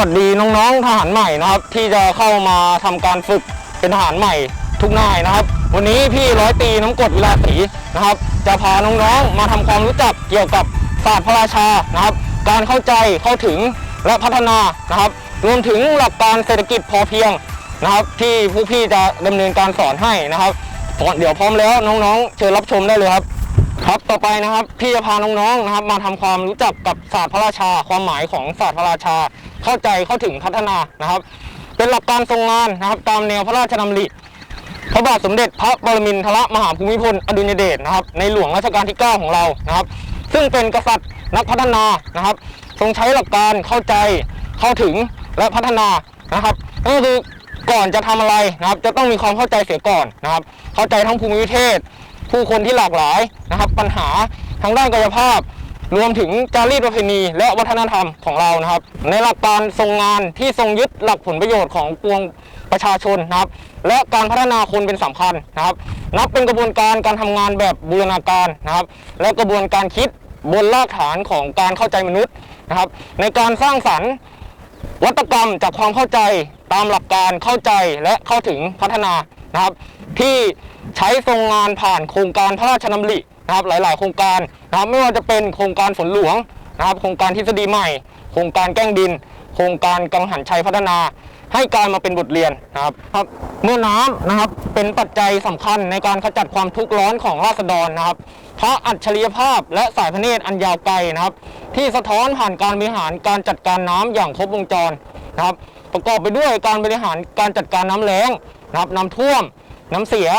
วัสดีน้องๆทหารใหม่นะครับ ที่จะเข้ามาทำการฝึกเป็นทหารใหม่ทุกนายนะครับ วันนี้พี่ร้อยตีน้ำกดวิลาศีนะครับ จะพาน้องๆมาทำความรู้จักเกี่ยวกับศาสตร์พระราชานะครับ การเข้าใจเข้าถึงและพัฒนานะครับ รวมถึงหลักการเศรษฐกิจพอเพียงนะครับ ที่ผู้พี่จะดำเนินการสอนให้นะครับก่อนเดี๋ยวพร้อมแล้วน้องๆ เชิญรับชมได้เลยครับ ครับต่อไปนะครับพี่จะพาน้องๆนะครับ มาทำความรู้จักกับศาสตร์พระราชา ความหมายของศาสตร์พระราชา เข้าใจเข้าถึงพัฒนานะครับ เป็นหลักการทรงงานนะครับ ตามแนวพระราชดำริพระบาทสมเด็จพระปรมินทรมหาภูมิพลอดุลยเดชนะครับ ในหลวงรัชกาลที่ 9 ของเรานะครับ ซึ่งเป็นกษัตริย์นักพัฒนานะครับ ทรงใช้หลักการเข้าใจเข้าถึงและพัฒนานะครับนั่นก็คือก่อนจะทำอะไรนะครับ จะต้องมีความเข้าใจเสียก่อนนะครับ เข้าใจทั้งภูมิประเทศ ผู้คนที่หลากหลายนะครับ ปัญหาทางด้านกายภาพ รวมถึงจารีตประเพณี และวัฒนธรรมของเรานะครับ ในหลักการทรงงานที่ทรงยึดหลักผลประโยชน์ของปวงประชาชนนะครับ และการพัฒนาคนเป็นสำคัญนะครับ นับเป็นกระบวนการการทำงานแบบบูรณาการนะครับ และกระบวนการคิดบนรากฐานของการเข้าใจมนุษย์นะครับ ในการสร้างสรรค์วัตกรรมจากความเข้าใจตามหลักการเข้าใจและเข้าถึงพัฒนา นะครับ ที่ใช้ทรงงานผ่านโครงการพระราชดำรินะครับ หลาย ๆ โครงการนะครับไม่ว่าจะเป็นโครงการฝนหลวงนะครับ โครงการทฤษฎีใหม่ โครงการแก้งดิน โครงการกังหันชัยพัฒนา ให้กลายมาเป็นบทเรียนนะครับครับ เมื่อน้ำนะครับเป็นปัจจัยสำคัญในการขจัดความทุกข์ร้อนของราษฎรนะครับพระอัจฉริยภาพและสายพระเนตรอันยาวไกลนะครับ ที่สะท้อนผ่านการบริหารการจัดการน้ำอย่างครบวงจรนะครับ ประกอบไปด้วยการบริหารการจัดการน้ำแล้ง นะครับน้ำท่วม น้ำเสีย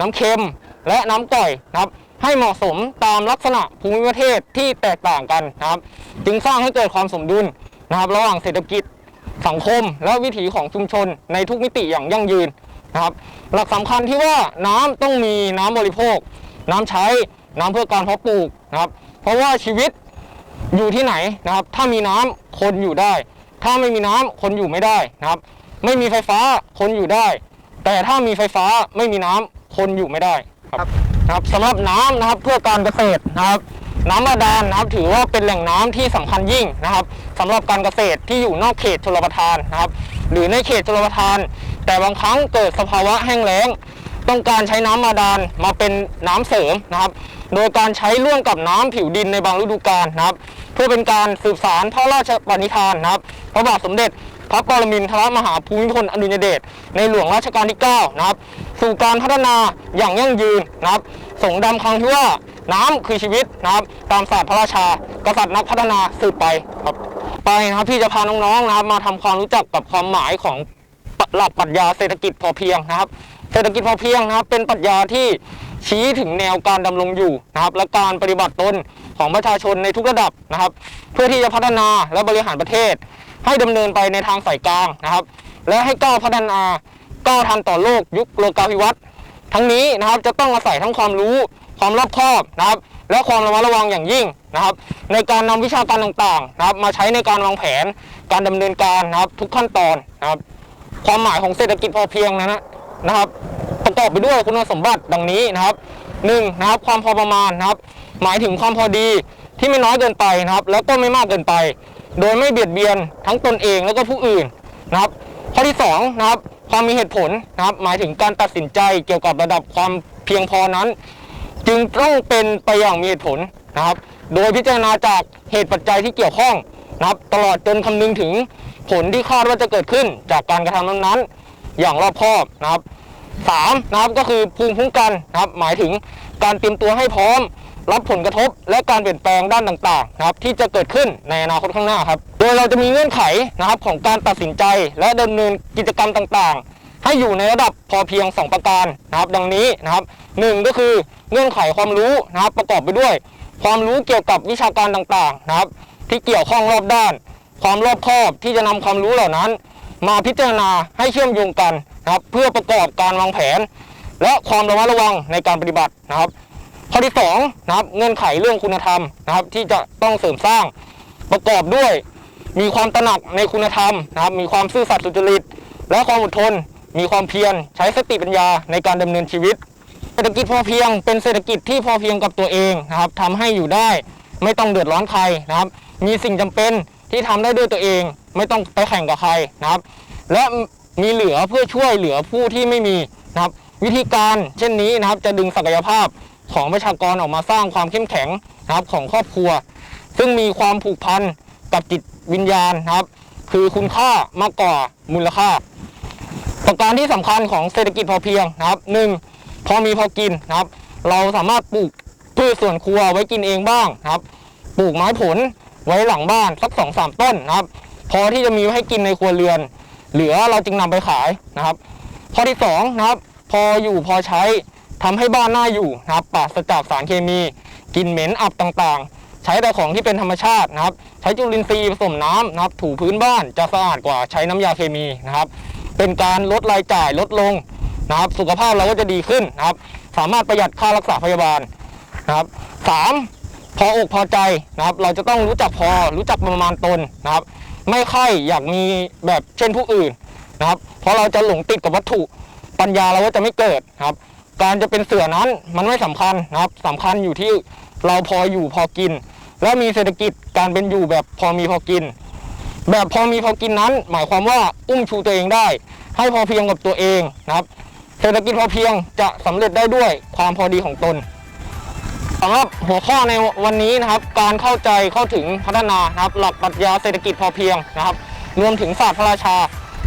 น้ำเค็ม และน้ำก่อยนะครับ ให้เหมาะสมตามลักษณะภูมิประเทศที่แตกต่างกันนะครับ จึงสร้างให้เกิดความสมดุลนะครับ ระหว่างเศรษฐกิจสังคม และวิถีของชุมชนในทุกมิติอย่างยั่งยืนนะครับ หลักสำคัญที่ว่าน้ำต้องมีน้ำบริโภค น้ำใช้ น้ำเพื่อการเพาะปลูกนะครับ เพราะว่าชีวิตอยู่ที่ไหนนะครับ ถ้ามีน้ำคนอยู่ได้ ถ้าไม่มีน้ำคนอยู่ไม่ได้นะครับ ไม่มีไฟฟ้าคนอยู่ได้ แต่ถ้ามีไฟฟ้าไม่มีน้ำคนอยู่ไม่ได้ครับนะครับสำหรับน้ำนะครับเพื่อการเกษตรนะครับ น้ำบาดาลนะครับถือว่าเป็นแหล่งน้ำที่สำคัญยิ่งนะครับสำหรับการเกษตรที่อยู่นอกเขตชลประทานนะครับ หรือในเขตชลประทาน แต่บางครั้งเกิดสภาวะแห้งแล้งต้องการใช้น้ำบาดาลมาเป็นน้ำเสริมนะครับ โดยการใช้ร่วมกับน้ำผิวดินในบางฤดูกาลนะครับ เพื่อเป็นการสืบสารพระราชปณิธานนะครับ พระบาทสมเด็จ พระปรมินทรมหาภูมิพลอดุลยเดชในหลวงรัชกาลที่9นะครับสู่การพัฒนาอย่างยั่งยืนนะครับส่งดำคำที่ว่าน้ำคือชีวิตนะครับ ตามศาสตร์พระราชากษัตริย์นักพัฒนาสืบไปครับไปนะครับพี่จะพาน้องๆนะครับ มาทำความรู้จักกับความหมายของหลักปรัชญาเศรษฐกิจพอเพียงนะครับ เศรษฐกิจพอเพียงนะครับ เป็นปรัชญาที่ชี้ถึงแนวการดำรงอยู่นะครับ และการปฏิบัติตนของประชาชนในทุกระดับนะครับ เพื่อที่จะพัฒนาและบริหารประเทศ ให้ดำเนินไปในทางสายกลางนะครับ และให้ก้าวพัฒนาก้าวทันต่อโลกยุคโลกาภิวัตน์ทั้งนี้นะครับจะต้องอาศัยทั้งความรู้ความรอบคอบนะครับ และความระมัดระวังอย่างยิ่งนะครับ ในการนำวิชาการต่างๆนะครับมาใช้ในการวางแผน การดำเนินการนะครับทุกขั้นตอนนะครับ ความหมายของเศรษฐกิจพอเพียงนะฮะนะครับ ประกอบไปด้วยคุณสมบัติดังนี้นะครับหนึ่งนะครับความพอประมาณนะครับ หมายถึงความพอดีที่ไม่น้อยเกินไปนะครับ แล้วก็ไม่มากเกินไป โดยไม่เบียดเบียนทั้งตนเองแล้วก็ผู้อื่นนะครับ ข้อที่สองนะครับความมีเหตุผลนะครับ หมายถึงการตัดสินใจเกี่ยวกับระดับความเพียงพอนั้น จึงต้องเป็นไปอย่างมีเหตุผลนะครับ โดยพิจารณาจากเหตุปัจจัยที่เกี่ยวข้องนะครับ ตลอดจนคำนึงถึงผลที่คาดว่าจะเกิดขึ้นจากการกระทำนั้นๆอย่างรอบคอบนะครับสามนะครับก็คือภูมิคุ้มกันนะครับ หมายถึงการเตรียมตัวให้พร้อม รับผลกระทบ และการเปลี่ยนแปลงด้านต่างๆนะครับที่จะเกิดขึ้นในอนาคตข้างหน้าครับ โดยเราจะมีเงื่อนไขนะครับของการตัดสินใจและดำเนินกิจกรรมต่างๆ ให้อยู่ในระดับพอเพียง 2 ประการนะครับ ดังนี้นะครับหนึ่งก็คือเงื่อนไขความรู้นะครับประกอบไปด้วย ความรู้เกี่ยวกับวิชาการต่างๆนะครับ ที่เกี่ยวข้องรอบด้าน ความรอบคอบที่จะนำความรู้เหล่านั้น มาพิจารณาให้เชื่อมโยงกันนะครับ เพื่อประกอบการวางแผน และความระมัดระวังในการปฏิบัตินะครับ ข้อที่สองนะครับเงื่อนไขเรื่องคุณธรรมนะครับ ที่จะต้องเสริมสร้างประกอบด้วย มีความตระหนักในคุณธรรมนะครับ มีความซื่อสัตย์สุจริต และความอดทน มีความเพียรใช้สติปัญญาในการดำเนินชีวิต เศรษฐกิจพอเพียง เป็นเศรษฐกิจที่พอเพียงกับตัวเองนะครับทำให้อยู่ได้ไม่ต้องเดือดร้อนใครนะครับ มีสิ่งจำเป็นที่ทำได้ด้วยตัวเอง ไม่ต้องไปแข่งกับใครนะครับ และมีเหลือเพื่อช่วยเหลือผู้ที่ไม่มีนะครับ วิธีการเช่นนี้นะครับจะดึงศักยภาพ ของประชากรออกมาสร้างความเข้มแข็งนะครับของครอบครัว ซึ่งมีความผูกพันกับจิตวิญญาณนะครับ คือคุณค่ามากกว่ามูลค่า ประการที่สำคัญของเศรษฐกิจพอเพียงนะครับหนึ่งพอมีพอกินนะครับ เราสามารถปลูกพืชสวนครัวไว้กินเองบ้างนะครับ ปลูกไม้ผลไว้หลังบ้านสักสองสามต้นนะครับ พอที่จะมีไว้ให้กินในครัวเรือน เหลือเราจึงนำไปขายนะครับ ข้อที่สองนะครับ พออยู่พอใช้ ทำให้บ้านน่าอยู่นะครับปราศจากสารเคมีกลิ่นเหม็นอับต่างๆ ใช้แต่ของที่เป็นธรรมชาตินะครับ ใช้จุลินทรีย์ผสมน้ำนะครับ ถูพื้นบ้านจะสะอาดกว่าใช้น้ำยาเคมีนะครับ เป็นการลดรายจ่ายลดลงนะครับ สุขภาพเราก็จะดีขึ้นนะครับ สามารถประหยัดค่ารักษาพยาบาลนะครับสามพออกพอใจนะครับ เราจะต้องรู้จักพอรู้จักประมาณตนนะครับ ไม่ค่อยอยากมีแบบเช่นผู้อื่นนะครับ เพราะเราจะหลงติดกับวัตถุปัญญาเราก็จะไม่เกิดนะครับ การจะเป็นเสือนั้นมันไม่สำคัญนะครับสำคัญอยู่ที่เราพออยู่พอกิน และมีเศรษฐกิจการเป็นอยู่แบบพอมีพอกิน แบบพอมีพอกินนั้น หมายความว่าอุ้มชูตัวเองได้ ให้พอเพียงกับตัวเองนะครับ เศรษฐกิจพอเพียงจะสำเร็จได้ด้วยความพอดีของตนสำหรับหัวข้อในวันนี้นะครับ การเข้าใจเข้าถึงพัฒนานะครับ หลักปรัชญาเศรษฐกิจพอเพียงนะครับ รวมถึงศาสตร์พระราชา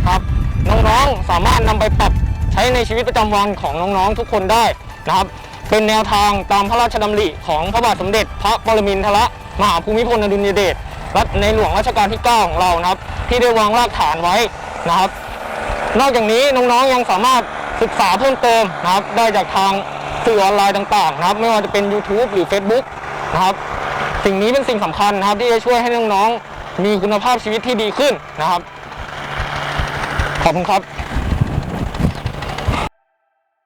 ครับน้องๆสามารถนำไปปรับ ช้ในชีวิตประจำวันของน้องๆทุกคนได้นะครับ เป็นแนวทางตามพระราชดำริของพระบาทสมเด็จ พระปรมินทรมหาภูมิพลอดุลยเดชรัชในหลวงรัชกาลที่ 9 ของเรานะครับ ที่ได้วางรากฐานไว้นะครับ นอกจากนี้น้องๆยังสามารถศึกษาเพิ่มเติมนะครับ ได้จากทางสื่อออนไลน์ต่างๆนะครับ ไม่ว่าจะเป็น YouTube หรือ Facebook นะครับ สิ่งนี้เป็นสิ่งสำคัญนะครับ ที่จะช่วยให้น้องๆมีคุณภาพชีวิตที่ดีขึ้นนะครับ ขอบคุณครับ